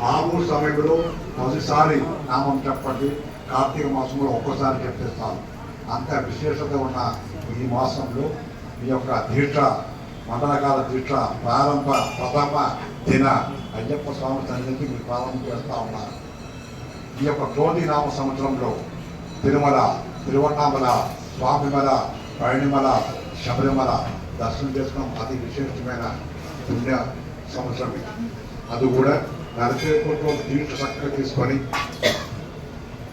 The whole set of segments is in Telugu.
మామూలు సమయంలో మొదటిసారి నామం చెప్పండి. కార్తీక మాసంలో ఒక్కసారి చెప్పేస్తాను అంత విశేషత ఉన్న ఈ మాసంలో ఈ యొక్క దీక్ష మండలకాల దీక్ష ప్రారంభ ప్రథమ దిన అయ్యప్ప స్వామి సన్నిధికి మీరు ప్రారంభం చేస్తూ ఉన్నారు. ఈ యొక్క క్రోధి నామ సంవత్సరంలో తిరుమల తిరువన్నామల స్వామిమల పయనిమల శబరిమల దర్శనం చేసుకోవడం అతి విశేషమైన పుణ్య సంవత్సరం అది కూడా నరసేపురం కోట్ల చక్కగా తీసుకొని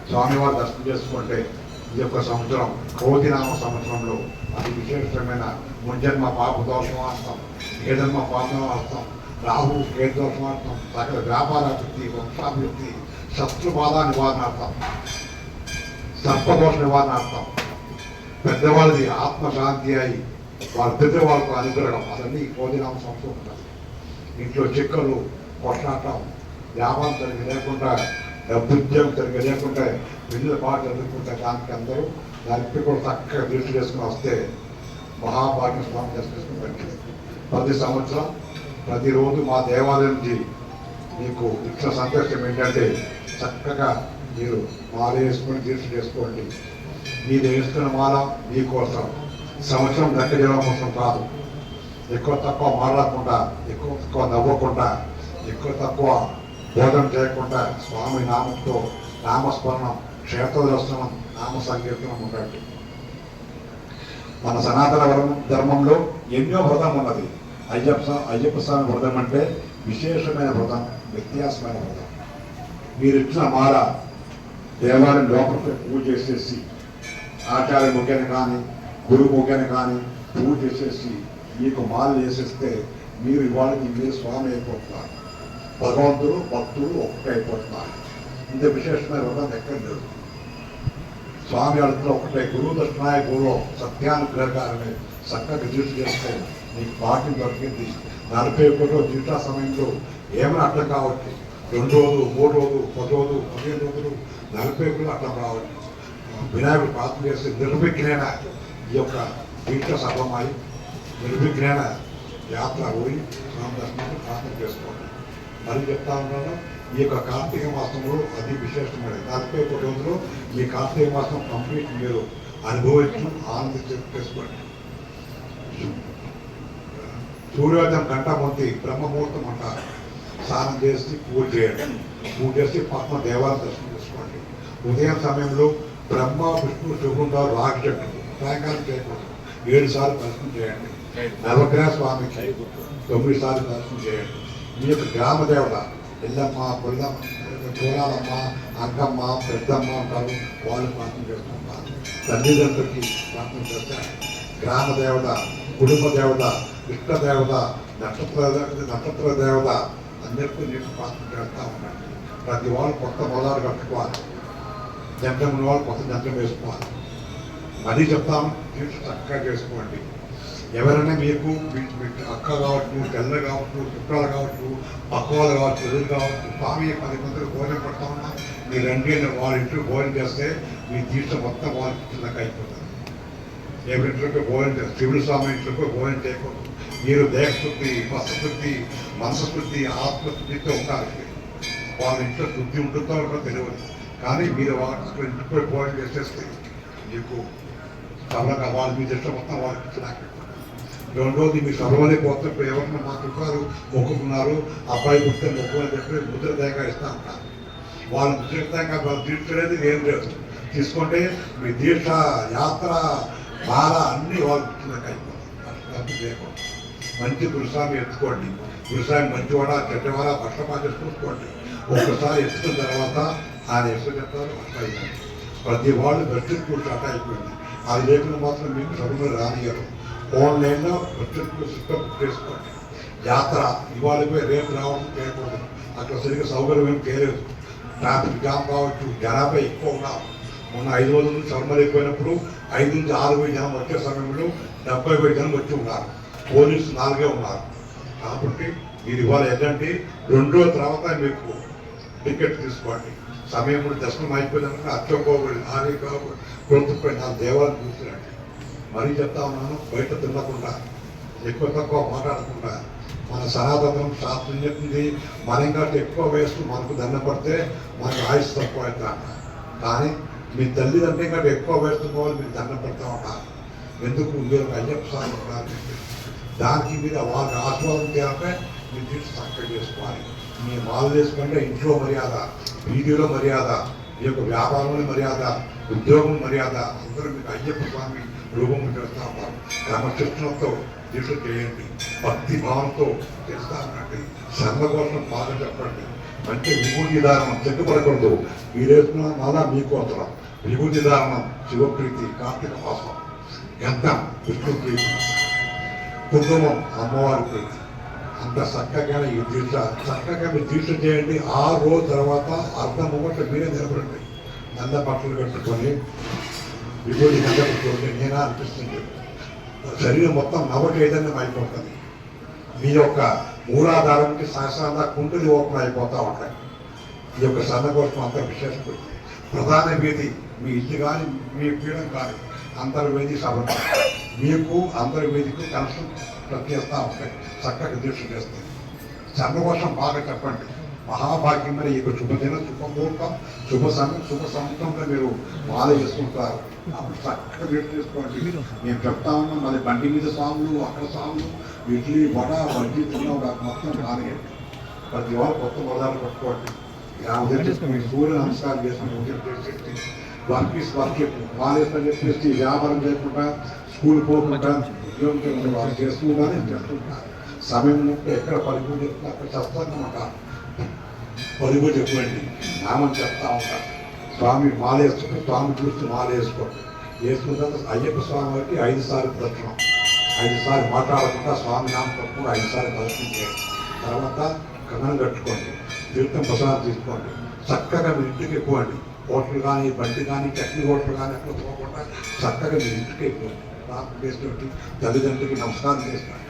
స్వామివారి దర్శనం చేసుకుంటే ఈ యొక్క సంవత్సరం కోతినామ సంవత్సరంలో అది విశేషమైన ముంజన్మ పాప దోషమార్థం ఏదన్మ పాపమార్థం రాహు కేదోషమార్థం సకల వ్యాపారాభివృద్ధి వంశాభివృద్ధి శత్రుబాధ నివారణార్థం సర్పదోష నివారణార్థం. పెద్దవాళ్ళది ఆత్మశాంతి అయి వాళ్ళ పెద్దవాళ్ళకు అనుగ్రహం. అదన్నీ భోజనామ సంవత్సరం ఉంటుంది ఇంట్లో చిక్కలు కొట్లాటం వ్యాపారం సరిగ్గా లేకుండా డబ్బు ఉద్యోగం సరిగ్గా లేకుండా పిల్లలు బాగా చదువుకుంటే దానికి అందరూ దానికి కూడా చక్కగా దృష్టి చేసుకుని వస్తే మహాభాగ్యం స్వామి దర్శనం పెట్టింది ప్రతి సంవత్సరం ప్రతిరోజు మా దేవాలయం నుంచి మీకు ఇచ్చిన సందేశం ఏంటంటే చక్కగా మీరు మాల వేసుకొని దీక్ష చేసుకోండి. మీరు వేసుకున్న మాల మీకోసం. సంవత్సరం లెక్క చేయడం కోసం కాదు. ఎక్కువ తక్కువ మాట్లాడకుండా ఎక్కువ తక్కువ నవ్వకుండా ఎక్కువ తక్కువ బోధన చేయకుండా స్వామి నామంతో నామస్మరణం క్షేత్ర దర్శనం నామ సంకీర్తనం ఉండటం మన సనాతన ధర్మంలో ఎన్నో వ్రతం ఉన్నది. అయ్యప్ప అయ్యప్ప స్వామి వ్రతం అంటే విశేషమైన వ్రతం వ్యత్యాసమైన వ్రతం. మీరు ఇచ్చిన మాల దేవాలయం లోపలికి పూజ చేసేసి ఆచార్య ముఖ్యని కానీ గురువు ముఖ్యని కానీ పూజ చేసేసి మీకు మాల చేసేస్తే మీరు ఇవాళకి మీరు స్వామి అయిపోతున్నారు భగవంతుడు భక్తుడు ఒక్కటైపోతున్నారు. ఇంత విశేషమైన వ్రతం ఎక్కడ లేదు. స్వామి అడుగుతున్న ఒకటే గురువు దక్షిణాయ గురువు సత్యానుగ్రహకారని చక్కగా దృష్టి చేస్తే నీకు భాగ్యం దొరికింది. నలభై ఒకటో దీక్షా సమయంలో ఏమైనా అర్థం కావచ్చు. రెండు రోజులు మూడు రోజులు పది రోజులు పదిహేను రోజులు నలభై ఒకటి అర్థం రావచ్చు. వినాయకుడు ప్రార్థన చేస్తే నిర్విఘ్నైన ఈ యొక్క దీక్ష సఫలమై నిర్విఘ్నైన యాత్ర పోయి స్వామి దర్శనం అని చెప్తా ఉన్నాను. ఈ యొక్క కార్తీక మాసంలో అది విశేషమైనది. దానిపై ఒక రోజులు ఈ కార్తీక మాసం కంప్లీట్ మీరు అనుభవించడం ఆనందించి చేసుకోండి. సూర్యోదయం గంట మంది బ్రహ్మముహూర్తం అంటారు స్నానం చేసి పూజ చేయండి. పూజ చేసి పద్మ దేవాలయం దర్శనం చేసుకోండి. ఉదయం సమయంలో బ్రహ్మ విష్ణు శుభంగా రాక్షకుడు సాయంకాలం చేయకూడదు. ఏడు సార్లు దర్శనం చేయండి. నవగ్రహ స్వామికి తొమ్మిది సార్లు దర్శనం చేయండి. మీ యొక్క గ్రామ దేవత ఎల్లమ్మ పొల్లమ్మ కోలాలమ్మ అంకమ్మ పెద్దమ్మ ఉంటారు వాళ్ళు ప్రార్థన చేస్తాం తల్లిదండ్రులకి ప్రార్థన చేస్తారు గ్రామ దేవత కుటుంబ దేవత ఇష్ట దేవత నక్షత్ర నక్షత్ర దేవత అందరికీ నేను ప్రార్థన చేస్తూ ఉన్నాను ప్రతి వాళ్ళు కొత్త మొదలు కట్టుకోవాలి. జంటం ఉన్న వాళ్ళు కొత్త జంటం వేసుకోవాలి. మరీ చెప్తాం చక్కగా చేసుకోండి. ఎవరైనా మీకు అక్క కావచ్చు తెల్ల కావచ్చు చుట్టాలు కావచ్చు పక్కవాళ్ళు కావచ్చు ఎదురు కావచ్చు స్వామి పది మందికి భోజనం పెడతా ఉన్నా మీరు రండి అని వాళ్ళ ఇంట్లో భోజనం చేస్తే మీ జీవితం మొత్తం వాళ్ళ ఇంట్లోకి అయిపోతుంది ఎవరింట్లోకి భోజనం చేస్తారు శివుడు స్వామి ఇంట్లోకి భోజనం చేయకూడదు. మీరు దేహశుద్ధి వస్తశుద్ధి మనసశుద్ధి ఆత్మశుద్ధితో ఉండాలి వాళ్ళ ఇంట్లో శుద్ధి ఉంటుందో కూడా తెలియదు. కానీ మీరు వాళ్ళ అక్కడ ఇంటికి భోజనం చేసేస్తే మీకు చాలా వాళ్ళు మీ దృష్టి మొత్తం వాళ్ళకి నాకు రెండోది మీ సభలోనే పోతే ఎవరన్నా మా చుట్టాలు మొక్కుకున్నారు. అబ్బాయి పుట్టే మొక్కు అని చెప్పి ముద్ర ఇస్తా ఉంటారు వాళ్ళు ముద్రితంగా వాళ్ళు తీర్చలేదు ఏం లేదు. తీసుకుంటే మీ దీక్ష యాత్ర బాధ అన్నీ వాళ్ళు అయిపోతుంది లేకుండా మంచి గురుస్వామి ఎత్తుకోండి. గురుస్వామి మంచివాడ చెడ్డవాడ పక్షపాత చూసుకోండి ఒక్కసారి ఎత్తుకున్న తర్వాత ఆయన ఎప్పుడు చెప్తారు? అట్లా అయిపోయింది. ప్రతి వాళ్ళు వెర్చులు కూర్చో అట్లా అయిపోయింది. అది లేకుండా మాత్రం మీకు చదువులు రానియరు ఆన్లైన్లో వెర్చులు సిస్టమ్ చేసుకోండి. యాత్ర ఇవాళ పోయి రేపు రావడం చేయకూడదు. అక్కడ సరిగ్గా సౌకర్యం ఏం చేయలేదు. ట్రాఫిక్ జామ్ కావచ్చు జనాభా ఎక్కువ ఉన్నారు మొన్న ఐదు రోజుల నుంచి సర్మలైపోయినప్పుడు ఐదు నుంచి ఆరు వేల జనం వచ్చే సమయంలో డెబ్బై వేల జనం వచ్చి ఉన్నారు. పోలీసు నాలుగే ఉన్నారు. కాబట్టి మీరు ఇవాళ ఏంటంటే రెండు రోజుల తర్వాత మీకు టికెట్ తీసుకోండి. సమయం దర్శనం అయిపోయినాక అచ్చోకోబడి ఆది కాబట్టి కొడుకుపోయి నా దేవాలను చూసినట్టు మరీ చెప్తా ఉన్నాను బయట తినకుండా ఎక్కువ తక్కువ మాట్లాడకుండా మన సనాతనం శాస్త్రం చెప్పింది మన ఇంకా ఎక్కువ వేస్తూ మనకు దండపడితే మనకు ఆయుష్ తక్కువ అవుతాం కానీ మీ తల్లిదండ్రుల కంటే ఎక్కువ వయసు మీరు దండం పెడతా ఉంటారు. ఎందుకు? మీరు అయ్యప్ప స్వామి దానికి మీద వాళ్ళకి ఆశీర్వాదం చేయాలంటే మీరు తీర్చి చక్కగా చేసుకోవాలి. మీ వాళ్ళు చేసుకుంటే ఇంట్లో మర్యాద వీధిలో మర్యాద మీ యొక్క వ్యాపారంలో మర్యాద ఉద్యోగం మర్యాద అందరూ మీకు అయ్యప్ప స్వామి రూపం చేస్తాము ఉంటారు క్రమశిక్షణతో దీక్ష చేయండి. భక్తి భావంతో చేస్తానండి. శ్రమ కోసం బాధ చెప్పండి. అంటే విభూతి దానం చెట్టుపడకూడదు మీరేస్తున్న మాలా మీకు అవసరం విభూతి దానం శివప్రీతి కార్తీక మాసం. ఎంత విష్ణు ప్రీతి. కుటుంబం అమ్మవారి ప్రీతి. అంత చక్కగా ఈ దీక్ష చక్కగా మీరు దీక్ష చేయండి. ఆ రోజు తర్వాత అర్ధం ఒకటి మీరే నిలబడండి. నంద బట్టలు కట్టుకొని విభూతి గంట నేనా అనిపిస్తుంది. శరీరం మొత్తం నవచైతన్యం అయిపోతుంది మీ యొక్క మూలాధారంకి సహసాల కుండలి ఓపెన్ అయిపోతూ ఉంటాయి. ఈ యొక్క సన్నకోసం అంత విశేషం. ప్రధాన వీధి మీ ఇల్లు కానీ మీ పీడం కానీ అంతర్వేది సభ. మీకు అంతర్వేదికి కనెక్షన్ చేస్తూ ఉంటాయి. చక్కగా దీక్ష చేస్తాయి. సన్నకోసం బాగా చెప్పండి. మహాభాగ్యం మరి ఈ యొక్క శుభదిన శుభముహూర్తం శుభ సమయం శుభ సంవత్సరంలో మీరు బాధ చేసుకుంటారు. అప్పుడు చక్కగా దీక్ష చేసుకోండి మేము చెప్తా ఉన్నాం మరి బండి మీద సాములు అక్కడ సాములు ఇడ్లీ వడ వడ్డీ తిన్నాం మొత్తం కానివ్వండి ప్రతి వారు కొత్త పదాలు పట్టుకోండి ఇలా ఉదయం చేసుకుని సూర్య నమస్కారం చేసుకుని ఉదయం చేసేసి వర్క్ ఇస్ వర్క్ మానేసుకొని చెప్పేసి వ్యాపారం చేయకుండా స్కూల్ పోకుండా ఉద్యోగం చేయకుండా వాళ్ళు చేస్తుంటారు నేను సమయం ఉంటే ఎక్కడ పరిపూర్ణ చెప్తున్నా అక్కడ. చేస్తానమాట పలుగు చెప్పండి. నామని చెప్తా ఉంటాను స్వామి మాలేసుకుంటే స్వామి చూస్తే మాల వేసుకోండి వేసుకున్న తర్వాత అయ్యప్ప స్వామి వారికి ఐదు సార్లు దర్శనం ఐదు సార్లు మాట్లాడకుండా స్వామి నామం తప్పకుండా ఐదు సార్లు దర్శనం చేయండి. తర్వాత కన్నం కట్టుకోండి. తీర్థం ప్రసాదం తీసుకోండి. చక్కగా మీ ఇంటికి ఎక్కువండి. హోటల్ కానీ బండి కానీ చట్నీ హోటల్ కానీ అక్కడ పోకుండా చక్కగా మీ ఇంటికి ఎక్కువండి. ప్రార్థన చేసినట్టు తల్లిదండ్రులకి నమస్కారం చేస్తాను.